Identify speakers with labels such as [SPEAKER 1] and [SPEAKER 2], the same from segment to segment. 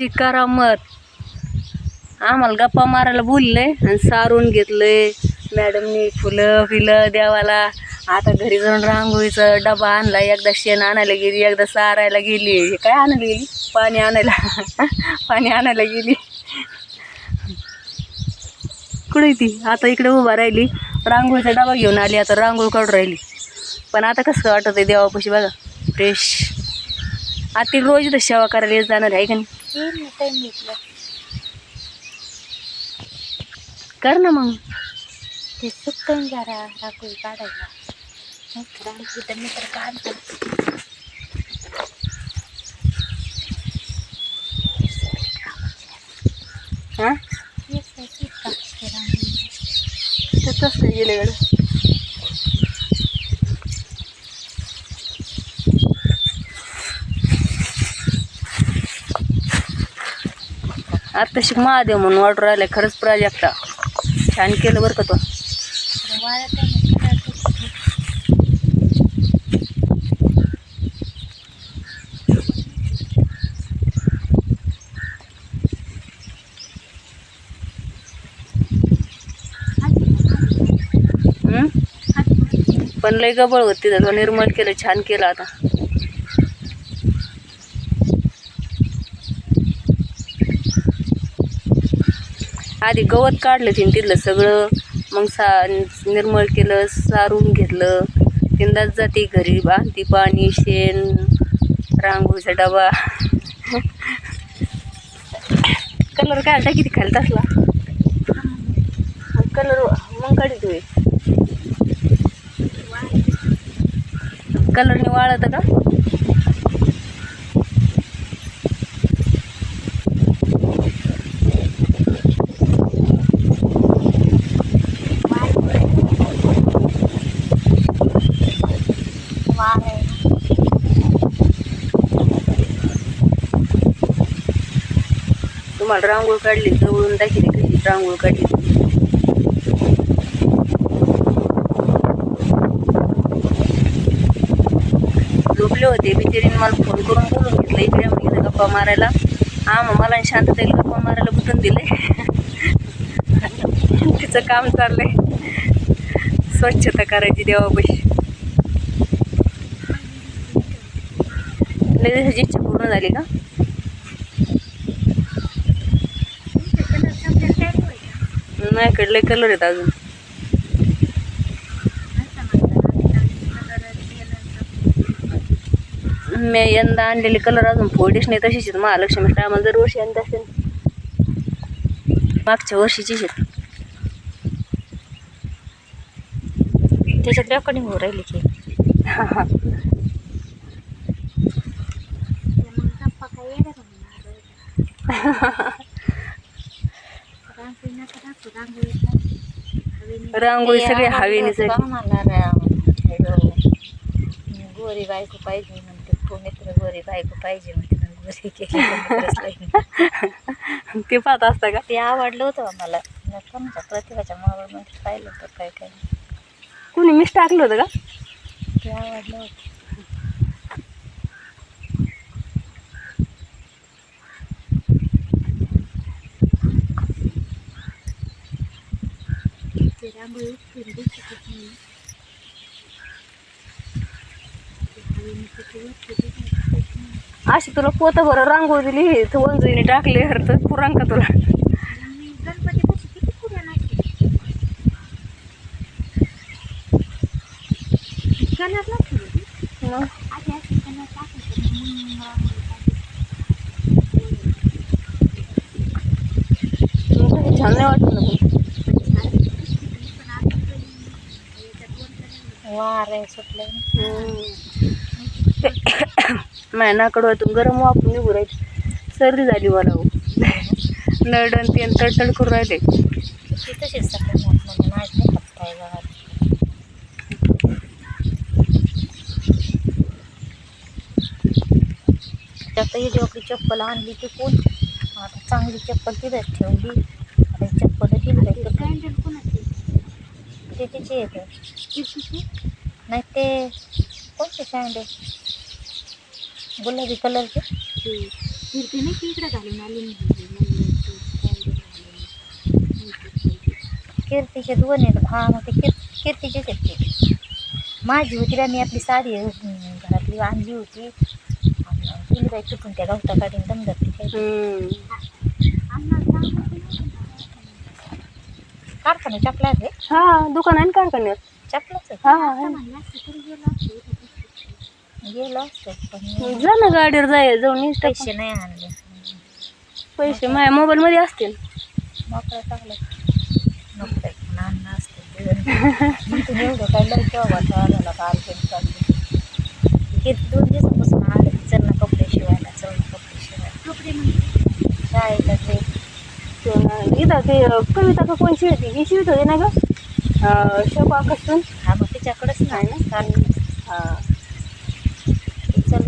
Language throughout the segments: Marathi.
[SPEAKER 1] ती करामत आम्हाला गप्पा मारायला बोलले आणि सारून घेतलंय मॅडमनी फुलं फिलं देवाला आता घरी जाऊन रांगोळीचा डबा आणला. एकदा शेण आणायला गेली एकदा सारायला गेली. हे काय आणायला गेली? पाणी आणायला. पाणी आणायला गेली. कुठे ती? आता इकडे उभा राहिली. रांगोळीचा डबा घेऊन आली. आता रांगोळी काढून राहिली. पण आता कसं वाटत आहे देवापाशी बघा. फ्रेश आता ती रोज तर सेवा करायला जाणार आहे का नाही? कर ना मग
[SPEAKER 2] ते सुकतं जरा राखोळी काढायला नाहीतर आणखी तर काढतो
[SPEAKER 1] हां
[SPEAKER 2] रांगोळी.
[SPEAKER 1] कसं गेले गड आता शिक महादेव म्हणून ऑर्डर आलाय खरंच प्राजक्ता छान केलं बरं का तो. पण लय गबळ होती तो निर्मळ केलं छान केलं आता. आधी गवत काढलं तिने तिथलं सगळं. मग सा निर्मळ केलं सारून घेतलं. तिंदाच जाते घरी बांधती पाणी शेण रांगोळीचा डबा. कलर काय टाकी ती खाली असला कलर मग काढी तुम्ही कलरने वाळत का? तुम्हाला रांगोळ काढली जवळून दाखिली कशी रांगोळ काढली. झोपले होते बिचारीने मला फोन करून बोलून घेतलं इकडे म्हणजे गप्पा मारायला. हा मग मला शांततेला गप्पा मारायला बुटून दिले? तिचं काम चाललंय. स्वच्छता करायची देवापाशी. लगेच इच्छा पूर्ण झाली का? नाही कडले कलर आहेत अजून. मी यंदा आणलेले कलर अजून फोडीच नाही तशीच आहेत. महालक्ष्मी टायमाला दरवर्षी आणत असेल मागच्या वर्षीचीच आहेत.
[SPEAKER 2] त्याच्यात रेकॉर्डिंग हो राहिली की.
[SPEAKER 1] हा, हा. रांगोळी सगळी हवेने.
[SPEAKER 2] गोरी बायको पाहिजे म्हणते. मित्र गोरी बायको पाहिजे म्हणते. गोरी केली.
[SPEAKER 1] ते पाहत असता का?
[SPEAKER 2] ते आवडलं होतं बा मला. प्रतिभाच्या मोबाईल मध्ये पाहिलं होतं काय काय.
[SPEAKER 1] कुणी मिस टाकलं होतं का?
[SPEAKER 2] ते आवडलं होतं. ते रांगोळी फिरली शिकत
[SPEAKER 1] अशी तुला पोतं बरं रांगोळी दिली तर वंजुईने टाकले हर तर पुरांग का तुला?
[SPEAKER 2] गणपती कशी किती पुऱ्या नाही कलर लागतो
[SPEAKER 1] मग?
[SPEAKER 2] आधी अशी कलर टाकायचं मग रांगोळी काढायची.
[SPEAKER 1] मग छान नाही वाटत ना पण.
[SPEAKER 2] वार
[SPEAKER 1] माझ्या नाकडवातून गरम वापरून निघू राहील. सर्दी झाली मला हो. नरडण ते तडतड करून राहिले.
[SPEAKER 2] ते तसेच सगळे मोठ म्हणून आज नाही खात काय गावात त्यात ही जी आपली चप्पल आणली ती कोण? आता चांगली चप्पल तिथंच ठेवली. ते तिची नाही ते कोणते सँडल गुलाबी कलरचे फिरते नाही तिकडे घालून आली कीर्तीचे दोन आहेत हा मग ते कीर कीर्तीचेच आहेत ते माझी होती ना मी आपली साडी अं, घरातली आणली होती दिली बाई चुकून त्या गवता काढून दम धरती. कारखाना चपला रे
[SPEAKER 1] हा दुकान आहे ना कारखान्यात.
[SPEAKER 2] चपलाच
[SPEAKER 1] हा आहे. ना.
[SPEAKER 2] गेलो असतो पण
[SPEAKER 1] जा ना गाडीवर जाय जाऊन
[SPEAKER 2] पैसे नाही आणले.
[SPEAKER 1] पैसे माझ्या मोबाईल मध्ये असतील.
[SPEAKER 2] मोकळा चांगला नको बाई, नान असते म्हणतो एवढं काय लय केव्हा झाला का हे दोन दिवसापासून आले चल ना कपडे शिवायला चल ना कपडे शिवायला. कपडे म्हणजे शाळेला ड्रेस
[SPEAKER 1] इथं ते कविता का कोण शिवते ही शिवत होते ना ग? शोपा कसून
[SPEAKER 2] हा मग तिच्याकडेच नाही ना? कारण
[SPEAKER 1] हा.
[SPEAKER 2] चल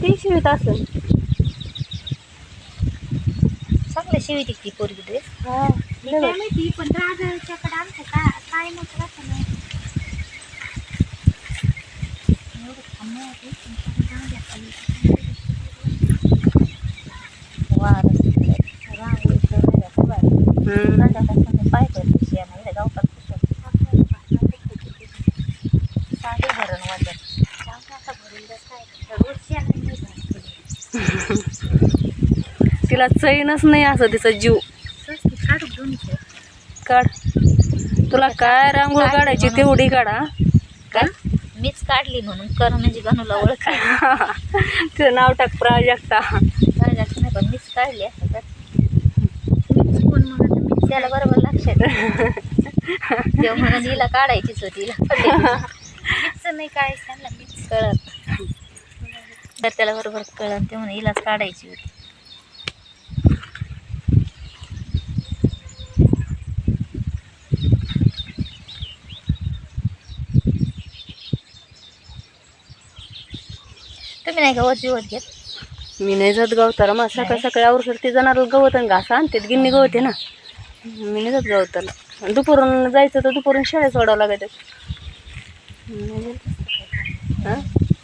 [SPEAKER 1] ती शिवत असेल.
[SPEAKER 2] चांगलं ती पोरगी ड्रेस
[SPEAKER 1] हा.
[SPEAKER 2] माहिती पण राजाच्याकडे आमचं काय काय नव्हतं राहतं ना. एवढं थांबणं होतं, पण त्याला जाऊ द्या खाली. वारं सुटलं. रांगोळीचं नाही राहत बाहेर.
[SPEAKER 1] हम्म.
[SPEAKER 2] राजापासून पाय पडते शेण, इकडे गावठाण कुठं. साधे भरण वाटत. रोज शेण नाही भरत.
[SPEAKER 1] तिला चैनच नाही असं तिचा जीव. काढ. तुला काय रांगोळी काढायची तेवढी काढा
[SPEAKER 2] काय मीच काढली म्हणून कर म्हणजे गणूला ओळख
[SPEAKER 1] तिचं नाव टाक प्राजक्ता
[SPEAKER 2] नाही पण मीच काढली असं तर. त्याला बरोबर लक्षात तेव्हा म्हणून हिला काढायचीच होती हिला नाही काय त्यांना मीच कळत. तर त्याला बरोबर कळत ते म्हणून हिलाच काढायची होती. तुम्ही नाही का वरची वत घेत?
[SPEAKER 1] मी नाही जात गवताला. मग सकाळ सकाळी आवरसर ती जाणार गवत आणि घास आणते गिन्नी गवत आहे ना. मी नाही जात गवताला. दुपारून जायचं तर दुपारून शाळेत सोडावं लागायचं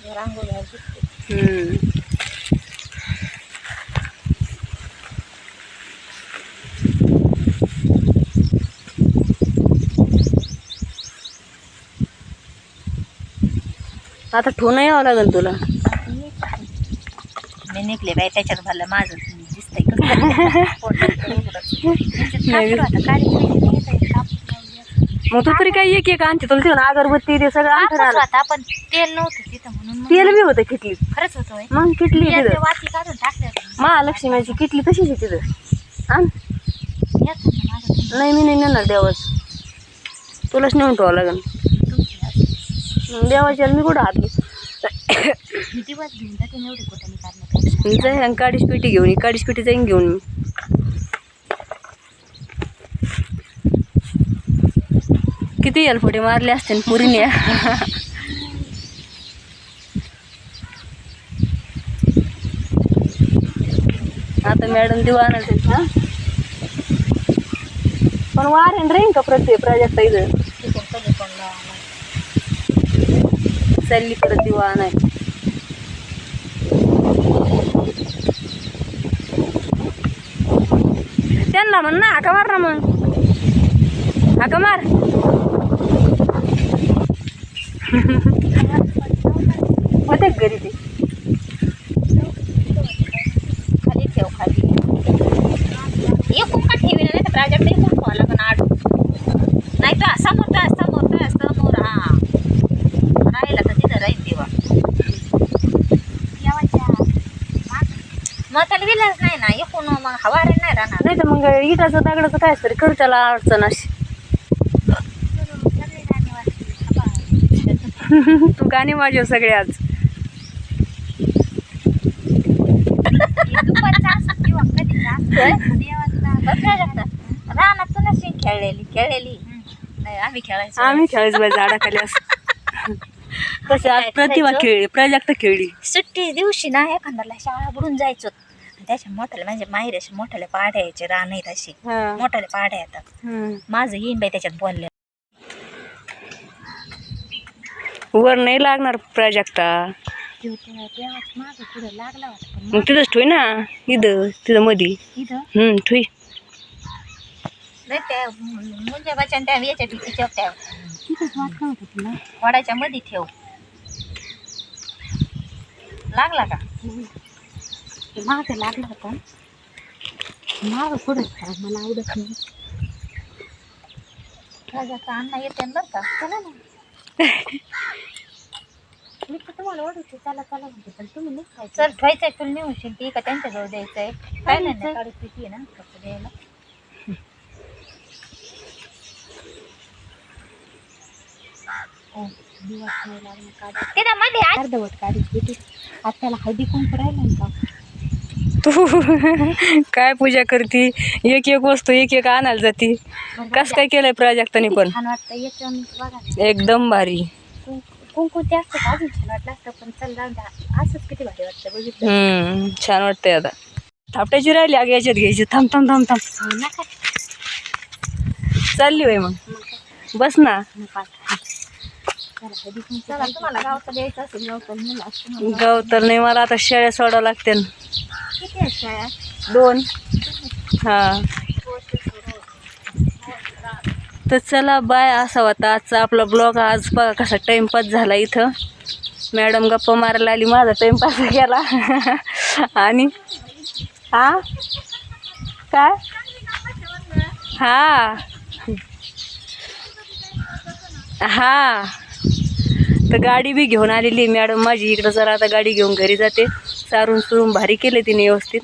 [SPEAKER 2] रांगोळी
[SPEAKER 1] आता ठेवून यावं लागेल तुला.
[SPEAKER 2] मी निघले बाई त्याच्यात भरलं माझं. येत.
[SPEAKER 1] मग तू तरी काही एक एक आणते तुला ठेवून अगरबत्ती ते सगळं आणतो
[SPEAKER 2] होता पण तेल नव्हतं तिथं म्हणून मग
[SPEAKER 1] तेल बी होतं किटली
[SPEAKER 2] खरंच होतं होय.
[SPEAKER 1] मग किटली
[SPEAKER 2] मी ते
[SPEAKER 1] तिथं
[SPEAKER 2] काढून.
[SPEAKER 1] महालक्ष्मीची किटली तशीच आहे तिथं आण
[SPEAKER 2] येत होतं माझं ते.
[SPEAKER 1] नाही मी नाही नेणार देवाच तुलाच नेऊन ठेवावं लागेल
[SPEAKER 2] तुमची असं.
[SPEAKER 1] मग देवाच्या मी कुठं हात
[SPEAKER 2] मी दिवस घेऊन जाते एवढी कुठं
[SPEAKER 1] मी जाईन आणि काडीच पेटी घेऊन ये काडीच पेटी जाईन घेऊन मी. किती एलफोटे मारले असते ना पुरीने आता मॅडम देऊ आणायचे हा पण वारेन रेन का प्रत्येक प्राजक्ता इथं? चालली परत दिवा आणाय त्यांना म्हण ना हाका मार ना मग हाका मार होते का घरी ते
[SPEAKER 2] खाली ठेव खाली एकूण का ठेवी नाही तर प्राजक्त एकूण ठेवायला पण आड नाही तर समोर तर समोर तर समोर हा राहिला तर तिथं राहील देवा मग त्याला विलाच नाही ना एकूण मग हवा रे नाही राहणार.
[SPEAKER 1] नाही तर मग इटाचं दगडाचं काय तरी खर्चाला अडचण अशी. तू गाणे वाजव सगळे आज.
[SPEAKER 2] रानात तू नशी खेळलेली खेळलेली. नाही आम्ही खेळायचो.
[SPEAKER 1] आम्ही खेळायचो झाडाखाली असं. तसे आज प्रतिभा खेळली प्राजक्त खेळली.
[SPEAKER 2] सुट्टी दिवशी ना एखाद्याला शाळा बुडून जायचो. त्याच्या मोठ्याला म्हणजे माहेर असे मोठ्याला पाड्या यायचे रान आहेत अशी
[SPEAKER 1] हा.
[SPEAKER 2] मोठ्याला पाड्या येतात.
[SPEAKER 1] हम्म.
[SPEAKER 2] माझं येईन बाई त्याच्यात बोलले
[SPEAKER 1] वर नाही लागणार प्राजक्ता.
[SPEAKER 2] तो त्या देवाच मागं पुढे लागला होता पण
[SPEAKER 1] मग तिथंच ठुई ना. इथं तिथं मधी.
[SPEAKER 2] इथं?
[SPEAKER 1] हम्म ठुई
[SPEAKER 2] नाही त्या मुंजा बच्चन त्या याच्या भीतीच्या त्या. तिथंच वाटलं होतं तुला वडाच्या मध्ये ठेव. लागला का? माग लागला होता. माग पुढे मला आवडत नाही. राजाचा अण्णा येते बरं का? चला ना. मी तर तुम्हाला ओढवते चला चला म्हणते पण तुम्ही नाही खायचं. चल ठेवायचंय तुला नेऊ ती का त्यांच्याजवळ द्यायचंय. काय नाही काढू पिटी आहे ना फक्त द्यायला. अर्धवट काढी पिटी आता त्याला हळदी कुंकू राहिलं का
[SPEAKER 1] तू काय पूजा करती? एक एक वस्तू एक एक आणायला जाती. कस काय केलंय प्राजक्ताने पण?
[SPEAKER 2] छान वाटतं बघा
[SPEAKER 1] एकदम भारी.
[SPEAKER 2] कुंकू कुंकू ते असतं का अजून छान वाटलं असतं पण चल जाऊन द्या असंच किती भारी वाटतं बघितलं
[SPEAKER 1] हम्म छान वाटतंय आता. थापट्याची राहिली अग याच्यात घ्यायची. थांब थांब थांब थांब. चालली बाई मग. बस ना.
[SPEAKER 2] चला, हळदी कुंकू चला तुम्हाला गावचं द्यायचं असेल गावचं नेलं असतं मला.
[SPEAKER 1] गाव तर नाही मला आता शेळ्या सोडावं लागते.
[SPEAKER 2] किती आहेत शाळा?
[SPEAKER 1] दोन. हा. तर चला बाय असा होता आजचा आपला ब्लॉग आज बघा कसा टाइमपास झाला इथं. मॅडम गप्पा मारायला आली माझा टाइमपास गेला. आणि? हा? काय? हा. हा. तर गाडी बी घेऊन आलेली मॅडम माझी. इकडं जरा आता गाडी घेऊन घरी जाते. सारून सुरून भारी केले तिने व्यवस्थित.